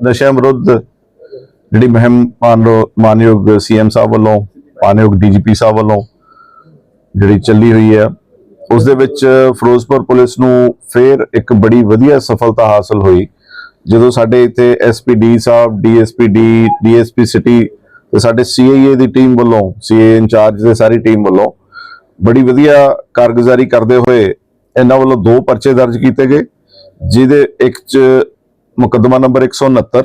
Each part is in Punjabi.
ਨਸ਼ਿਆਂ ਵਿਰੁੱਧ ਜਿਹੜੀ ਮੁਹਿੰਮ ਮਾਨਯੋ- ਮਾਨਯੋਗ ਸੀਐਮ ਸਾਹਿਬ ਵੱਲੋਂ, ਮਾਨਯੋਗ ਡੀਜੀਪੀ ਸਾਹਿਬ ਵੱਲੋਂ ਜਿਹੜੀ ਚੱਲੀ ਹੋਈ ਹੈ, ਉਸ ਦੇ ਵਿੱਚ ਫਿਰੋਜ਼ਪੁਰ ਪੁਲਿਸ ਨੂੰ ਫੇਰ ਇੱਕ ਬੜੀ ਵਧੀਆ ਸਫਲਤਾ ਹਾਸਲ ਹੋਈ। ਜਦੋਂ ਸਾਡੇ ਇੱਥੇ ਐਸਪੀਡੀ ਸਾਹਿਬ ਡੀਐਸਪੀਡੀ ਡੀਐਸਪੀ ਸਿਟੀ ਤੇ ਸਾਡੇ ਸੀਆਈਏ ਦੀ ਟੀਮ ਵੱਲੋਂ ਸੀਏ ਇੰਚਾਰਜ ਦੇ ਸਾਰੀ ਟੀਮ ਵੱਲੋਂ ਬੜੀ ਵਧੀਆ ਕਾਰਗੁਜ਼ਾਰੀ ਕਰਦੇ ਹੋਏ ਇਹਨਾਂ ਵੱਲੋਂ ਦੋ ਪਰਚੇ ਦਰਜ ਕੀਤੇ ਗਏ, ਜਿਹਦੇ ਇੱਕ ਚ ਮੁਕੱਦਮਾ ਨੰਬਰ 169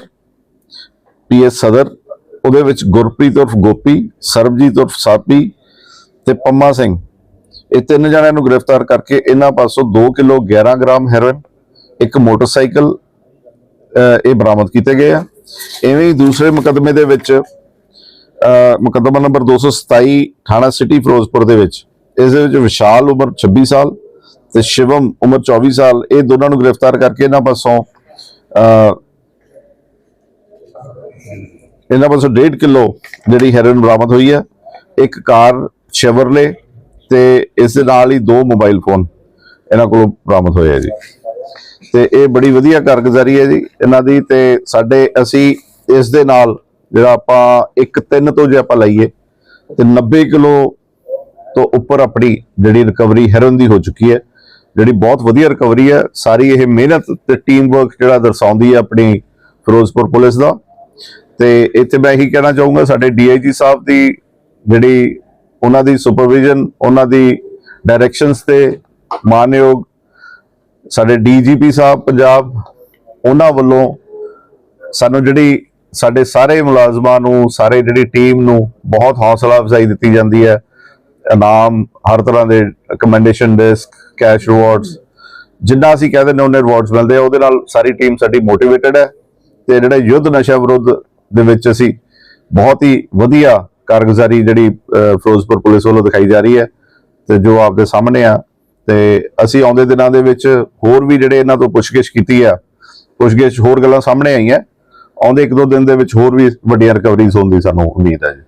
ਪੀਐਸ ਸਦਰ, ਉਹਦੇ ਵਿੱਚ ਗੁਰਪ੍ਰੀਤ ਉਰਫ ਗੋਪੀ, ਸਰਬਜੀਤ ਉਰਫ ਸਾਪੀ ਤੇ ਪੰਮਾ ਸਿੰਘ। ਇਹ ਤਿੰਨ ਜਣਿਆਂ ਨੂੰ ਗ੍ਰਿਫਤਾਰ ਕਰਕੇ ਇਹਨਾਂ ਪਾਸੋਂ 2 ਕਿਲੋ 11 ਗ੍ਰਾਮ ਹੈਰੋਇਨ, ਇੱਕ ਮੋਟਰਸਾਈਕਲ ਇਹ ਬਰਾਮਦ ਕੀਤੇ ਗਏ ਆ। ਐਵੇਂ ਹੀ ਦੂਸਰੇ ਮੁਕੱਦਮੇ ਦੇ ਵਿੱਚ ਮੁਕੱਦਮਾ ਨੰਬਰ 227 ਥਾਣਾ ਸਿਟੀ ਫਿਰੋਜ਼ਪੁਰ ਦੇ ਵਿੱਚ, ਇਸ ਦੇ ਵਿੱਚ ਵਿਸ਼ਾਲ ਉਮਰ 26 ਸਾਲ ਤੇ ਸ਼ਿਵਮ ਉਮਰ 24 ਸਾਲ, ਇਹ ਦੋਨਾਂ ਨੂੰ ਗ੍ਰਿਫਤਾਰ ਕਰਕੇ ਇਹਨਾਂ ਪਾਸੋਂ ਇਹਨਾਂ ਪਾਸੋਂ 1.5 ਕਿਲੋ ਜਿਹੜੀ ਹੈਰੋਇਨ ਬਰਾਮਦ ਹੋਈ ਹੈ। ਇੱਕ ਕਾਰ ਸ਼ੈਵਰਲੇ ਤੇ ਇਸ ਦੇ ਨਾਲ ਹੀ ਦੋ ਮੋਬਾਈਲ ਫੋਨ ਇਹਨਾਂ ਕੋਲੋਂ ਬਰਾਮਦ ਹੋਏ ਆ ਜੀ। ਤੇ ਇਹ ਬੜੀ ਵਧੀਆ ਕਾਰਗੁਜ਼ਾਰੀ ਹੈ ਜੀ ਇਹਨਾਂ ਦੀ ਤੇ ਸਾਡੇ ਅਸੀਂ ਇਸ ਦੇ ਨਾਲ ਜਿਹੜਾ ਆਪਾਂ ਇੱਕ ਤਿੰਨ ਤੋਂ ਜੇ ਆਪਾਂ ਲਈਏ ਤੇ 90 ਕਿਲੋ ਤੋਂ ਉੱਪਰ ਆਪਣੀ ਜਿਹੜੀ ਰਿਕਵਰੀ ਹੈਰੋਇਨ ਦੀ ਹੋ ਚੁੱਕੀ ਹੈ। ਜਿਹੜੀ ਬਹੁਤ ਵਧੀਆ ਰਿਕਵਰੀ ਹੈ, ਸਾਰੀ ਇਹ ਮਿਹਨਤ ਤੇ ਟੀਮ ਵਰਕ ਜਿਹੜਾ ਦਰਸਾਉਂਦੀ ਹੈ ਆਪਣੀ ਫਿਰੋਜ਼ਪੁਰ ਪੁਲਿਸ ਦਾ। ਤੇ ਇੱਥੇ ਮੈਂ ਇਹੀ ਕਹਿਣਾ ਚਾਹੂੰਗਾ, ਸਾਡੇ ਡੀਆਈਜੀ ਸਾਹਿਬ ਦੀ ਜਿਹੜੀ ਉਹਨਾਂ ਦੀ ਸੁਪਰਵਿਜ਼ਨ ਉਹਨਾਂ ਦੀ ਡਾਇਰੈਕਸ਼ਨਸ ਤੇ ਮਾਨਯੋਗ ਸਾਡੇ ਡੀਜੀਪੀ ਸਾਹਿਬ ਪੰਜਾਬ, ਉਹਨਾਂ ਵੱਲੋਂ ਸਾਨੂੰ ਜਿਹੜੀ ਸਾਡੇ ਸਾਰੇ ਮੁਲਾਜ਼ਮਾਂ ਨੂੰ, ਸਾਰੇ ਜਿਹੜੀ ਟੀਮ ਨੂੰ ਬਹੁਤ ਹੌਸਲਾ ਅਫਜ਼ਾਈ ਦਿੱਤੀ ਜਾਂਦੀ ਹੈ। ਇਨਾਮ, ਹਰ ਤਰ੍ਹਾਂ ਦੇ ਕਮੈਂਡੇਸ਼ਨ ਡਿਸਕ ਕੈਸ਼ ਰਿਵਾਰਡਸ ਜਿੰਨਾ ਅਸੀਂ ਕਹਿੰਦੇ ਨੇ ਉਹਨੇ ਰਿਵਾਰਡਸ ਮਿਲਦੇ ਆ। ਉਹਦੇ ਨਾਲ ਸਾਰੀ ਟੀਮ ਸਾਡੀ ਮੋਟੀਵੇਟਡ ਹੈ ਤੇ ਜਿਹੜਾ ਯੁੱਧ ਨਸ਼ਾ ਵਿਰੁੱਧ ਦੇ ਵਿੱਚ ਅਸੀਂ ਬਹੁਤ ਹੀ ਵਧੀਆ ਕਾਰਗੁਜ਼ਾਰੀ ਜਿਹੜੀ ਫਿਰੋਜ਼ਪੁਰ ਪੁਲਿਸ ਵੱਲੋਂ ਦਿਖਾਈ ਜਾ ਰਹੀ ਹੈ ਤੇ ਜੋ ਆਪਦੇ ਸਾਹਮਣੇ ਆ। ਤੇ ਅਸੀਂ ਆਉਂਦੇ ਦਿਨਾਂ ਦੇ ਵਿੱਚ ਹੋਰ ਵੀ ਜਿਹੜੇ ਇਹਨਾਂ ਤੋਂ ਪੁੱਛਗਿੱਛ ਕੀਤੀ ਆ, ਪੁੱਛਗਿੱਛ ਹੋਰ ਗੱਲਾਂ ਸਾਹਮਣੇ ਆਈਆਂ। ਆਉਂਦੇ ਇੱਕ ਦੋ ਦਿਨ ਦੇ ਵਿੱਚ ਹੋਰ ਵੀ ਵੱਡੀਆਂ ਰਿਕਵਰੀਜ਼ ਹੋਣ ਦੀ ਸਾਨੂੰ ਉਮੀਦ ਹੈ ਜੀ।